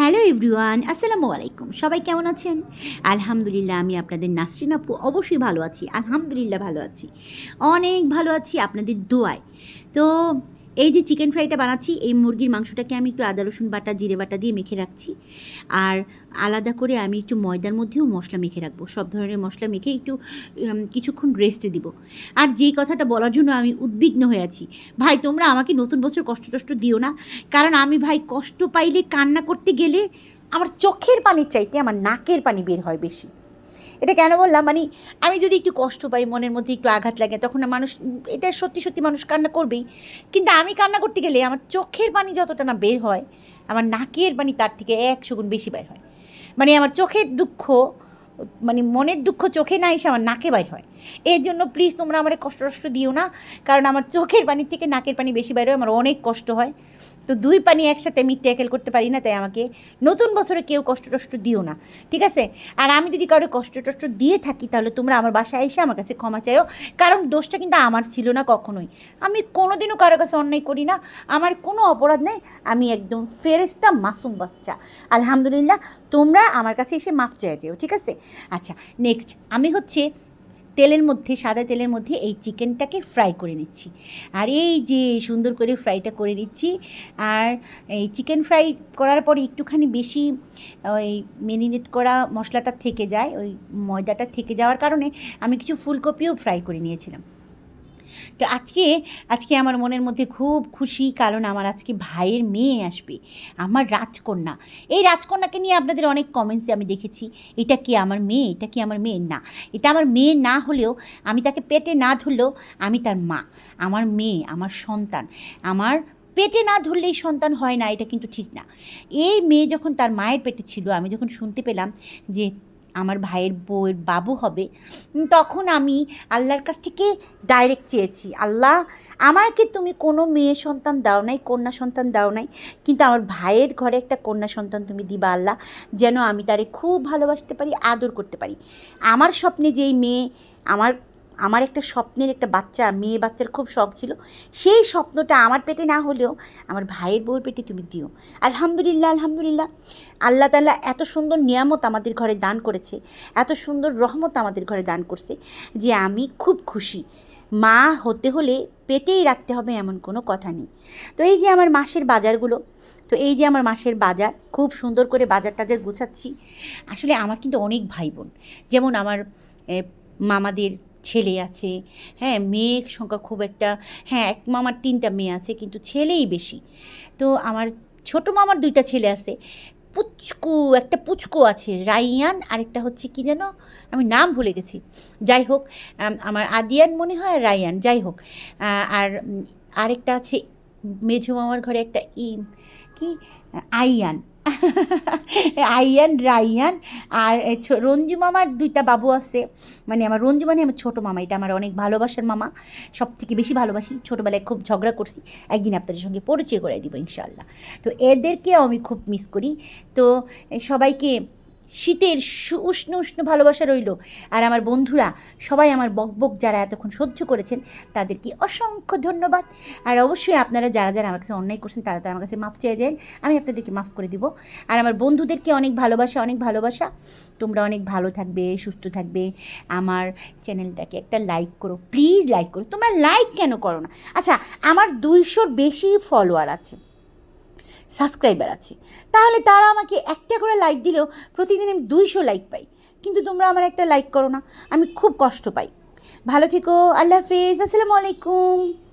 Hello everyone, আসসালামু আলাইকুম। সবাই কেমন আছেন? আলহামদুলিল্লাহ, আমি আপনাদের নাসরিন আপু অবশ্যই ভালো আছি। আলহামদুলিল্লাহ ভালো আছি। অনেক ভালো আছি আপনাদের দোয়ায়। তো এই যে চিকেন ফ্রাইটা বানাচ্ছি, এই মুরগির মাংসটাকে আমি একটু আদা, রসুন বাটা, জিরে বাটা দিয়ে মেখে রাখছি। আর আলাদা করে আমি একটু ময়দার মধ্যেও মশলা মেখে রাখব। সব ধরনের মশলা মেখে একটু কিছুক্ষণ রেস্টে দিব। আর যেই কথাটা বলার জন্য আমি উদ্বিগ্ন হয়ে আছি, ভাই, তোমরা আমাকে নতুন বছর কষ্ট টষ্ট দিও না। কারণ আমি, ভাই, কষ্ট পাইলে কান্না করতে গেলে আমার চোখের পানির চাইতে আমার নাকের পানি বের হয় বেশি। এটা কেন বললাম? মানে আমি যদি একটু কষ্ট পাই, মনের মধ্যে একটু আঘাত লাগে, তখন মানুষ, এটা সত্যি সত্যি মানুষ কান্না করবেই। কিন্তু আমি কান্না করতে গেলে আমার চোখের পানি যতটা না বের হয়, আমার নাকের পানি তার থেকে একশো গুণ বেশি বের হয়। মানে আমার চোখের দুঃখ মানে মনের দুঃখ চোখে না এসে আমার নাকে বাইর হয়। এর জন্য প্লিজ তোমরা আমার কষ্ট টষ্ট দিও না, কারণ আমার চোখের পানির থেকে নাকের পানি বেশি বাইর হয়, আমার অনেক কষ্ট হয়। তো দুই পানি একসাথে আমি ট্যাকেল করতে পারি না, তাই আমাকে নতুন বছরে কেউ কষ্ট টষ্ট দিও না, ঠিক আছে? আর আমি যদি কারও কষ্ট টষ্ট দিয়ে থাকি, তাহলে তোমরা আমার বাসায় এসে আমার কাছে ক্ষমা চাইও, কারণ দোষটা কিন্তু আমার ছিল না কখনোই। আমি কোনোদিনও কারও কাছে অন্যায় করি না, আমার কোনো অপরাধ নেই, আমি একদম ফেরেস্তা মাসুম বাচ্চা। আলহামদুলিল্লাহ, তোমরা আমার কাছে এসে মাফ চাই যেও, ঠিক আছে? আচ্ছা নেক্সট আমি হচ্ছে তেলের মধ্যে, সাদা তেলের মধ্যে এই চিকেনটাকে ফ্রাই করে নিচ্ছি। আর এই যে সুন্দর করে ফ্রাইটা করে নিচ্ছি, আর এই চিকেন ফ্রাই করার পরে একটুখানি বেশি ওই মেরিনেট করা মশলাটা থেকে যায়, ওই ময়দাটা থেকে যাওয়ার কারণে আমি কিছু ফুলকপিও ফ্রাই করে নিয়েছিলাম। তো আজকে আজকে আমার মনের মধ্যে খুব খুশি, কারণ আমার আজকে ভাইয়ের মেয়ে আসবে, আমার রাজকন্যা। এই রাজকন্যাকে নিয়ে আপনাদের অনেক কমেন্টসে আমি দেখেছি, এটা কি আমার মেয়ে, এটা কি আমার মেয়ে? না, এটা আমার মেয়ে না হলেও, আমি তাকে পেটে না ধরলেও আমি তার মা, আমার মেয়ে, আমার সন্তান। আমার পেটে না ধরলেই সন্তান হয় না, এটা কিন্তু ঠিক না। এই মেয়ে যখন তার মায়ের পেটে ছিল, আমি যখন শুনতে পেলাম যে আমার ভাইয়ের বউয়ের বাবু হবে তখন আমি আল্লাহর কাছ থেকে ডাইরেক্ট চেয়েছি, আল্লাহ আমাকে তুমি কোনো মেয়ে সন্তান দাও নাই, কন্যা সন্তান দাও নাই, কিন্তু আমার ভাইয়ের ঘরে একটা কন্যা সন্তান তুমি দিবা আল্লাহ, যেন আমি তারে খুব ভালোবাসতে পারি, আদর করতে পারি। আমার স্বপ্নে যেই মেয়ে, আমার আমার একটা স্বপ্নের একটা বাচ্চা, মেয়ে বাচ্চার খুব শখ ছিল। সেই স্বপ্নটা আমার পেটে না হলেও আমার ভাইয়ের বউয়ের পেটে তুমি দিও। আলহামদুলিল্লাহ আলহামদুলিল্লাহ। আল্লাহ তাল্লাহ এত সুন্দর নিয়ামত আমাদের ঘরে দান করেছে। এত সুন্দর রহমত আমাদের ঘরে দান করছে যে আমি খুব খুশি। মা হতে হলে পেটেই রাখতে হবে এমন কোনো কথা নেই। তো এই যে আমার মাসের বাজারগুলো, তো এই যে আমার মাসের বাজার, খুব সুন্দর করে বাজার টাজার গুছাচ্ছি। আসলে আমার কিন্তু অনেক ভাই বোন যেমন আমার মামাদের ছেলে আছে। হ্যাঁ মেয়ের সংখ্যা খুব একটা হ্যাঁ এক মামার তিনটা মেয়ে আছে, কিন্তু ছেলেই বেশি। তো আমার ছোট মামার দুইটা ছেলে আছে। পুচকু, একটা পুচকু আছে, রাইয়ান, আরেকটা হচ্ছে কি যেন? আমি নাম ভুলে গেছি। যাই হোক আমার আদিয়ান মনে হয় রাইয়ান, যাই হোক। আর আরেকটা আছে, মেঝো মামার ঘরে একটা ই, কি? আইয়ান। আইয়ান, রাইয়ান আর রঞ্জু মামার দুইটা বাবু আছে। মানে আমার রঞ্জু মানে আমার ছোটো মামা, এটা আমার অনেক ভালোবাসার মামা। সব থেকে বেশি ভালোবাসি, ছোটোবেলায় খুব ঝগড়া করছি। একদিন আপনাদের সঙ্গে পরিচয় করে দিব ইনশাল্লাহ তো এদেরকেও আমি খুব মিস করি। তো সবাইকে শীতের উষ্ণ উষ্ণ ভালোবাসা রইল। আর আমার বন্ধুরা, সবাই আমার বকবক যারা এতক্ষণ সহ্য করেছেন, তাদেরকে অসংখ্য ধন্যবাদ। আর অবশ্যই আপনারা যারা যারা আমার কাছে অন্যায় করছেন, তারা তারা আমার কাছে মাফ চেয়ে যান, আমি আপনাদেরকে মাফ করে দিব। আর আমার বন্ধুদেরকে অনেক ভালোবাসা অনেক ভালোবাসা। তোমরা অনেক ভালো থাকবে, সুস্থ থাকবে। আমার চ্যানেলটাকে একটা লাইক করো, প্লিজ লাইক করো। তোমরা লাইক কেন করো না? আচ্ছা আমার দুইশোর বেশি ফলোয়ার আছে। সাবস্ক্রাইবার আছে। তাহলে তারা আমাকে একটা করে লাইক দিলেও প্রতিদিন আমি দুইশো লাইক পাই। কিন্তু তোমরা আমার একটা লাইক করো না, আমি খুব কষ্ট পাই। ভালো থেকো, আল্লাহ হাফিজ, আসসালামু আলাইকুম।